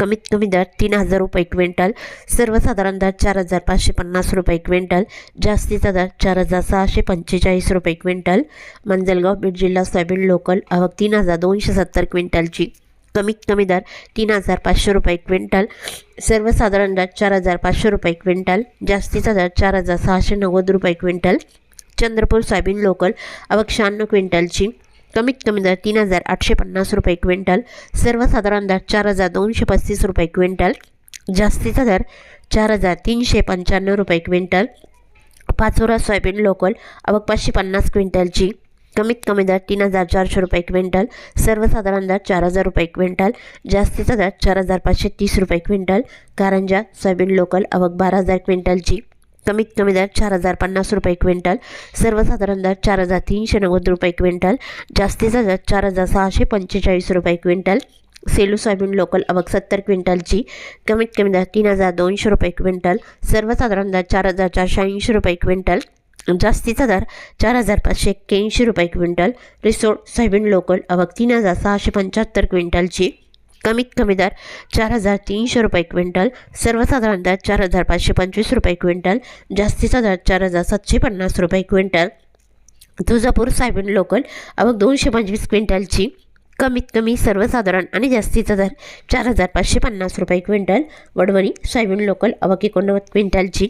कमीत कमी दर तीन हजार रुपये क्विंटल सर्वसाधारण दर चार हजार पाचशे पन्नास रुपये क्विंटल जास्तीचा दर चार हजार सहाशे पंचेचाळीस रुपये क्विंटल. मंजलगाव बीड जिल्हा सोयाबीन लोकल अवक तीन हजार दोनशे सत्तर क्विंटलची. कमीत कमी दर तीन हजार पाचशे रुपये क्विंटल सर्वसाधारण दर चार हजार पाचशे रुपये क्विंटल जास्तीचा दर चार हजार सहाशे नव्वद रुपये क्विंटल. चंद्रपूर सोयाबीन लोकल अवक शहाण्णव क्विंटलची. कमीत कमी दर तीन हजार आठशे पन्नास रुपये क्विंटल सर्वसाधारण दर चार हजार दोनशे पस्तीस रुपये क्विंटल जास्तीचा दर चार हजार तीनशे पंच्याण्णव रुपये क्विंटल पाचोरा सोयाबीन लोकल अवक पाचशे पन्नास क्विंटलची कमीत कमी दर तीन हजार चारशे रुपये क्विंटल सर्वसाधारण दर चार हजार रुपये क्विंटल जास्तीचा दर चार हजार पाचशे तीस रुपये क्विंटल कारंजा सोयाबीन लोकल अवक बारा हजार क्विंटलची. कमीत कमी दर चार हजार पन्नास रुपये क्विंटल सर्वसाधारण दर चार हजार तीनशे नव्वद रुपये क्विंटल जास्तीचा दर चार हजार सहाशे पंचेचाळीस रुपये क्विंटल सेलू सोयाबीन लोकल अवक सत्तर क्विंटलची कमीत कमी दर तीन हजार दोनशे रुपये क्विंटल सर्वसाधारण दर चार हजार चारशे ऐंशी रुपये क्विंटल जास्तीचा दर चार हजार पाचशे एक्क्याऐंशी रुपये क्विंटल रिसोड सोयाबीन लोकल अवक तीन हजार सहाशे पंच्याहत्तर क्विंटलची. कमीत कमी दर चार हजार तीनशे रुपये क्विंटल सर्वसाधारण दर चार हजार पाचशे पंचवीस रुपये क्विंटल जास्तीचा दर चार हजार सातशे पन्नास रुपये क्विंटल. तुळजापूर सायबन लोकल अवघ दोनशे पंचवीस क्विंटलची. कमीत कमी सर्वसाधारण आणि जास्तीचा दर चार हजार पाचशे पन्नास रुपये क्विंटल. वडवणी सायबन लोकल अवघ एकोणनव्वद क्विंटलची.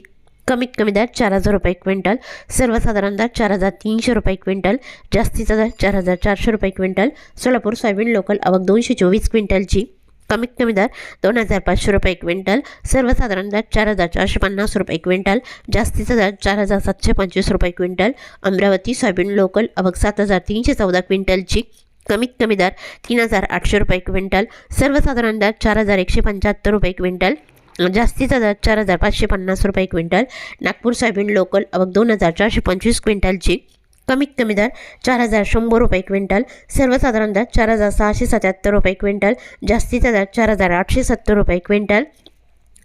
कमीत कमी दर चार हजार रुपये क्विंटल सर्वसाधारण दर चार हजार तीनशे रुपये क्विंटल जास्तीचा दर चार हजार चारशे रुपये क्विंटल सोलापूर सोयाबीन लोकल अवक दोनशे चोवीस क्विंटलची. कमीत कमी दर दोन हजार पाचशे रुपये क्विंटल सर्वसाधारण दर चार हजार चारशे पन्नास रुपये क्विंटल जास्तीचा दर चार हजार सातशे पंचवीस रुपये क्विंटल अमरावती सोयाबीन लोकल अवघ सात हजार तीनशे चौदा क्विंटलची. कमीत कमी दर तीन हजार आठशे रुपये क्विंटल सर्वसाधारण दर चार हजार एकशे पंच्याहत्तर रुपये क्विंटल म्हणजे जास्तीचा दर चार हजार पाचशे पन्नास रुपये क्विंटल. नागपूर सोयाबीन लोकल अवक दोन हजार चारशे पंचवीस क्विंटलची कमीत कमी दर चार हजार शंभर रुपये क्विंटल. सर्वसाधारण दर चार हजार सहाशे सत्याहत्तर रुपये क्विंटल. जास्तीचा दर चार हजार आठशे सत्तर रुपये क्विंटल.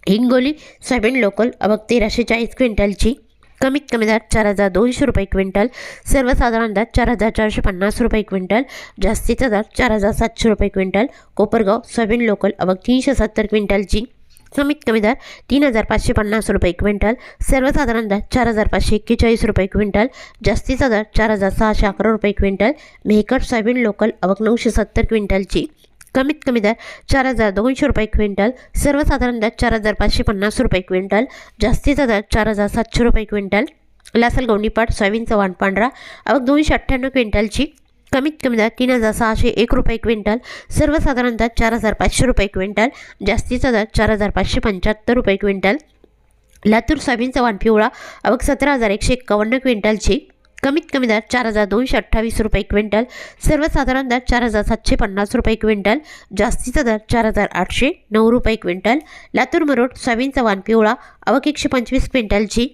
हिंगोली सोयाबीन लोकल अवक तेराशे चाळीस क्विंटलची कमीत कमी दर चार हजार दोनशे रुपये क्विंटल. सर्वसाधारण दर चार हजार चारशे पन्नास रुपये क्विंटल. जास्तीचा दर चार हजार सातशे रुपये क्विंटल. कोपरगाव सोयाबीन लोकल अवक तीनशे सत्तर क्विंटलची कमीत कमी दर तीन हजार पाचशे पन्नास रुपये क्विंटल सर्वसाधारण दर चार हजार पाचशे एक्केचाळीस रुपये क्विंटल जास्तीचा दर चार हजार सहाशे अकरा रुपये क्विंटल मेहकर सोयाबीन लोकल अवक नऊशे सत्तर क्विंटलची. कमीत कमी दर चार हजार दोनशे रुपये क्विंटल सर्वसाधारण दर चार हजार पाचशे पन्नास रुपये क्विंटल जास्तीचा दर चार हजार सातशे रुपये क्विंटल. लासल गवणीपाट सोयाबीनचा वाण पांढरा अवक दोनशे अठ्ठ्याण्णव क्विंटलची. कमीत कमी दर तीन हजार सहाशे एक रुपये क्विंटल सर्वसाधारण दर चार हजार पाचशे रुपये क्विंटल जास्तीचा दर चार हजार पाचशे पंच्याहत्तर रुपये क्विंटल. लातूर सोयाबीनचा वाण पिवळा अवघ सतरा हजार एकशे एक्कावन्न क्विंटलची कमीत कमी दर चार हजार दोनशे अठ्ठावीस रुपये क्विंटल सर्वसाधारण दर चार हजार सातशे पन्नास रुपये क्विंटल जास्तीचा दर चार हजार आठशे नऊ रुपये क्विंटल. लातूर मरोड सोयाबीनचा वाण पिवळा अवघ एकशे पंचवीस क्विंटलची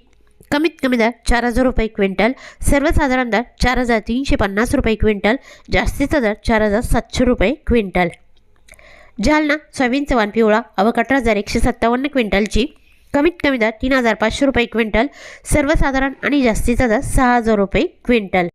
कमीत कमी दर चार हजार रुपये क्विंटल सर्वसाधारण दर चार हजार तीनशे पन्नास रुपये क्विंटल जास्तीचा दर चार हजार सातशे रुपये क्विंटल. जालना सोयाबीनचा चव्हाण पिवळा अवक अठरा हजार एकशे सत्तावन्न क्विंटलची कमीत कमी दर तीन हजार पाचशे रुपये क्विंटल सर्वसाधारण आणि जास्तीचा दर सहा हजार रुपये क्विंटल.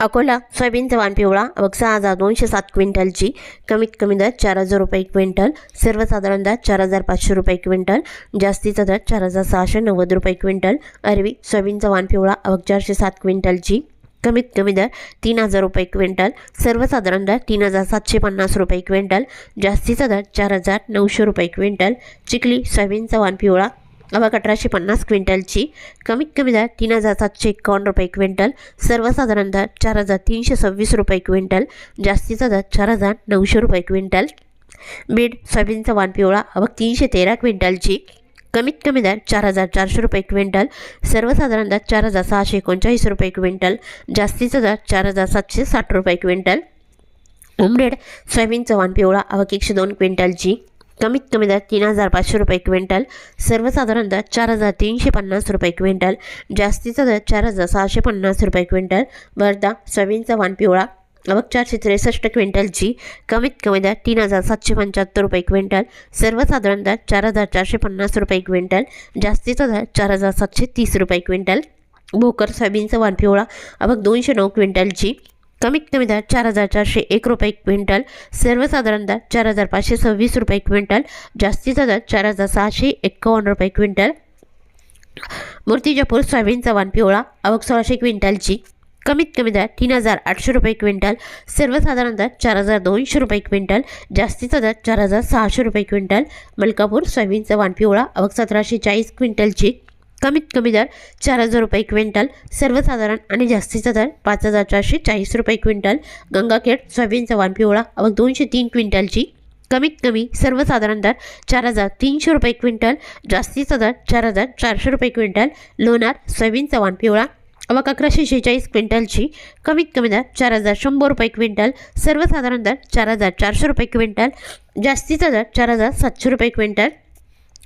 अकोला सोयाबीनचा वाण पिवळा अवक सहा हजार दोनशे सात क्विंटलची कमीत कमी दर चार हजार रुपये क्विंटल सर्वसाधारण दर चार हजार पाचशे रुपये क्विंटल जास्तीचा दर चार हजार सहाशे नव्वद रुपये क्विंटल अरवी सोयाबीनचा वाण पिवळा अवक चारशे सात क्विंटलची कमीत कमी दर तीन हजार रुपये क्विंटल सर्वसाधारण दर तीन हजार सातशे पन्नास रुपये क्विंटल जास्तीचा दर चार हजार नऊशे रुपये क्विंटल चिखली सोयाबीनचा वाण पिवळा आवक अठराशे पन्नास क्विंटलची. कमीत कमी दर तीन हजार सातशे एकावन्न रुपये क्विंटल. सर्वसाधारण दर चार हजार तीनशे सव्वीस रुपये क्विंटल. जास्तीचा दर चार हजार नऊशे रुपये क्विंटल. बीड सोयाबीनचा वाण पिवळा आवक तीनशे तेरा क्विंटलची. कमीत कमी दर चार हजार चारशे रुपये क्विंटल. सर्वसाधारण दर चार हजार सहाशे एकोणचाळीस रुपये क्विंटल. जास्तीचा दर चार हजार सातशे साठ रुपये क्विंटल. उमरेड सोयाबीनचा वाण पिवळा अवक एकशे दोन क्विंटलची. कमीत कमी दर तीन हजार पाचशे रुपये क्विंटल सर्वसाधारण दर चार हजार तीनशे पन्नास रुपये क्विंटल जास्तीचा दर चार हजार सहाशे पन्नास रुपये क्विंटल वर्धा सोयाबीनचा वाण पिवळा आवक चारशे त्रेसष्ट क्विंटलची कमीत कमी दर तीन हजार सातशे पंच्याहत्तर रुपये क्विंटल सर्वसाधारण दर चार हजार चारशे पन्नास रुपये क्विंटल जास्तीचा दर चार हजार सातशे तीस रुपये क्विंटल भोकर सोयाबीनचा वाण पिवळा आवक दोनशे नऊ क्विंटलची कमीत कमी दर चार हजार चारशे एक रुपये क्विंटल सर्वसाधारण दर चार हजार पाचशे सव्वीस रुपये क्विंटल जास्तीचा दर चार हजार सहाशे एक्कावन्न रुपये क्विंटल. मूर्तिजापूर सोयाबीनचा वाण पिवळा आवक सोळाशे क्विंटलची. कमीत कमी दर तीन हजार आठशे रुपये क्विंटल सर्वसाधारण दर चार हजार दोनशे रुपये क्विंटल जास्तीचा दर चार हजार सहाशे रुपये क्विंटल. मलकापूर सोयाबीनचा वाण पिवळा आवक सतराशे चाळीस क्विंटलची. कमीत कमी दर चार हजार रुपये क्विंटल सर्वसाधारण आणि जास्तीचा दर पाच हजार चारशे चाळीस रुपये क्विंटल गंगाखेड सोयाबीनचा वाण पिवळा व दोनशे तीन क्विंटलची कमीत कमी सर्वसाधारण दर चार हजार तीनशे रुपये क्विंटल जास्तीचा दर चार हजार चारशे रुपये क्विंटल लोणार सोयाबीनचा वाण पिवळा आवक अकराशे शेहेचाळीस क्विंटलची कमीत कमी दर चार हजार शंभर रुपये क्विंटल सर्वसाधारण दर चार हजार चारशे रुपये क्विंटल जास्तीचा दर चार हजार सातशे रुपये क्विंटल.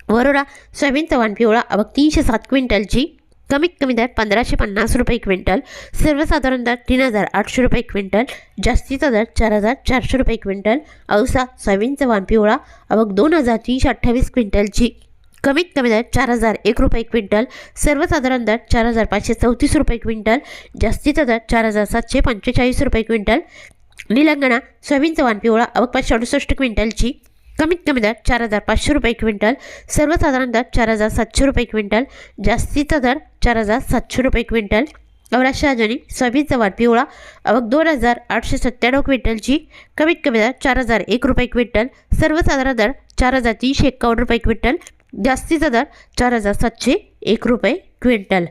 वरोडा सोयाबीनचा वाण पिवळा अवघ तीनशे सात क्विंटलची कमीत कमी दर पंधराशे पन्नास रुपये क्विंटल सर्वसाधारण दर तीन हजार आठशे रुपये क्विंटल जास्तीचा दर चार हजार चारशे रुपये क्विंटल औसा सोयाबीनचा वाण पिवळा अवघ दोन हजार तीनशे अठ्ठावीस क्विंटलची कमीत कमी दर चार हजार एक रुपये क्विंटल सर्वसाधारण दर चार हजार पाचशे चौतीस रुपये क्विंटल जास्तीचा दर चार हजार सातशे पंचेचाळीस रुपये क्विंटल निलंगणा सोयाबीनचा वाण पिवळा अवघ पाचशे अडुसष्ट क्विंटलची कमीत कमी दर चार हजार पाचशे रुपये क्विंटल सर्वसाधारण दर चार हजार सातशे रुपये क्विंटल जास्तीचा दर चार हजार सातशे रुपये क्विंटल. औरा शहाजनी सोयाबीनचा वाट पिवळा अवघ दोन हजार आठशे सत्त्याण्णव क्विंटलची कमीत कमी दर चार हजार एक रुपये क्विंटल सर्वसाधारण दर चार हजार तीनशे एक्कावन्न रुपये क्विंटल जास्तीचा दर चार हजार सातशे एक रुपये क्विंटल.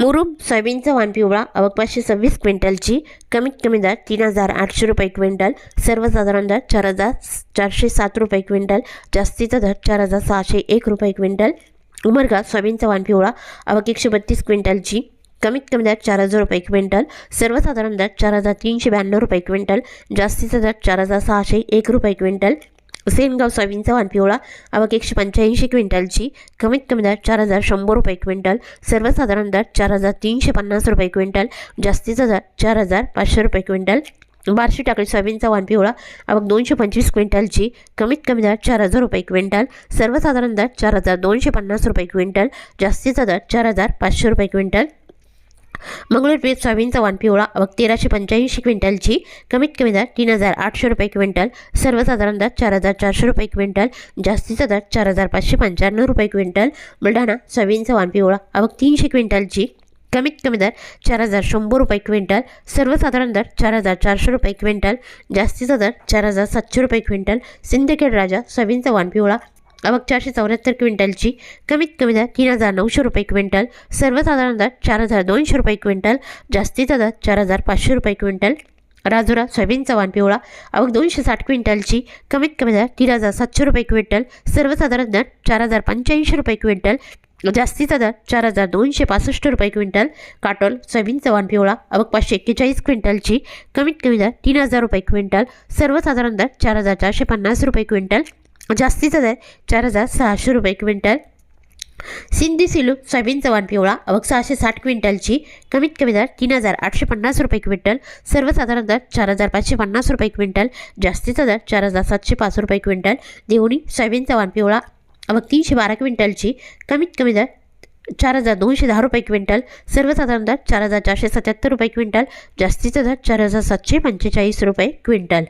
मुरुम सोयाबीनचा वाण पिवळा आवक पाचशे सव्वीस क्विंटलची कमीत कमी दर तीन हजार आठशे रुपये क्विंटल सर्वसाधारण दर चार हजार चारशे सात रुपये क्विंटल जास्तीचा दर चार हजार सहाशे एक रुपये क्विंटल. उमरगा सोयाबीनचा वाण पिवळा आवक एकशे बत्तीस क्विंटलची कमीत कमी दर चार हजार रुपये क्विंटल सर्वसाधारण दर चार हजार तीनशे ब्याण्णव रुपये क्विंटल जास्तीचा दर चार हजार सहाशे एक रुपये क्विंटल. सेनगाव सोयाबीनचा वाण पिवळा आवक एकशे पंच्याऐंशी क्विंटलची कमीत कमी दर चार हजार शंभर रुपये क्विंटल सर्वसाधारण दर चार हजार तीनशे पन्नास रुपये क्विंटल जास्तीचा दर चार हजार पाचशे रुपये क्विंटल. बारशे टाकळी सोयाबीनचा वाण पिवळा आवक दोनशे पंचवीस क्विंटलची कमीत कमी दर चार हजार रुपये क्विंटल सर्वसाधारण दर चार हजार दोनशे पन्नास रुपये क्विंटल जास्तीचा दर चार हजार पाचशे रुपये क्विंटल. मंगळूरपेठ सोयाबीनचा वाण पिवळा आवक तेराशे पंच्याऐंशी क्विंटलची कमीत कमी दर तीन हजार आठशे रुपये क्विंटल सर्वसाधारण दर चार हजार चारशे रुपये क्विंटल जास्तीचा दर चार हजार पाचशे पंच्याण्णव रुपये क्विंटल बुलढाणा सोयाबीनचा वाण पिवळा आवक तीनशे क्विंटलची कमीत कमी दर चार हजार शंभर रुपये क्विंटल सर्वसाधारण दर चार हजार चारशे रुपये क्विंटल जास्तीचा दर चार हजार सातशे रुपये क्विंटल सिंदखेड राजा सोयाबीनचा वाण पिवळा आवक चारशे चौऱ्याहत्तर क्विंटलची. कमीत कमी दर तीन हजार नऊशे रुपये क्विंटल. सर्वसाधारण दर चार हजार दोनशे रुपये क्विंटल. जास्तीचा दर चार हजार पाचशे रुपये क्विंटल. राजुरा सोयाबीन चव्हाण पिवळा. आवक दोनशे साठ क्विंटलची. कमीत कमी दर तीन हजार सातशे रुपये क्विंटल. सर्वसाधारण दर चार हजार पंच्याऐंशी रुपये क्विंटल. जास्तीचा दर चार हजार दोनशे पासष्ट रुपये क्विंटल. काटोल सोयाबीन चव्हाण पिवळा. आवक पाचशे एक्केचाळीस क्विंटलची. कमीत कमी दर तीन हजार रुपये क्विंटल. सर्वसाधारण दर चार हजार चारशे पन्नास रुपये क्विंटल. जास्तीचा दर चार हजार सहाशे रुपये क्विंटल. सिंधी सिलू सोयाबीनचा वाण पिवळा अवघ सहाशे साठ क्विंटलची कमीत कमी दर तीन हजार आठशे पन्नास रुपये क्विंटल. सर्वसाधारण दर चार हजार पाचशे पन्नास रुपये क्विंटल. जास्तीचा दर चार हजार सातशे पाच रुपये क्विंटल. देवणी सोयाबीनचा वाण पिवळा अवघ तीनशे बारा क्विंटलची कमीत कमी दर चार हजार दोनशे दहा रुपये क्विंटल. सर्वसाधारण दर चार हजार चारशे सत्याहत्तर रुपये क्विंटल. जास्तीचा दर चार हजार सातशे पंचेचाळीस रुपये क्विंटल.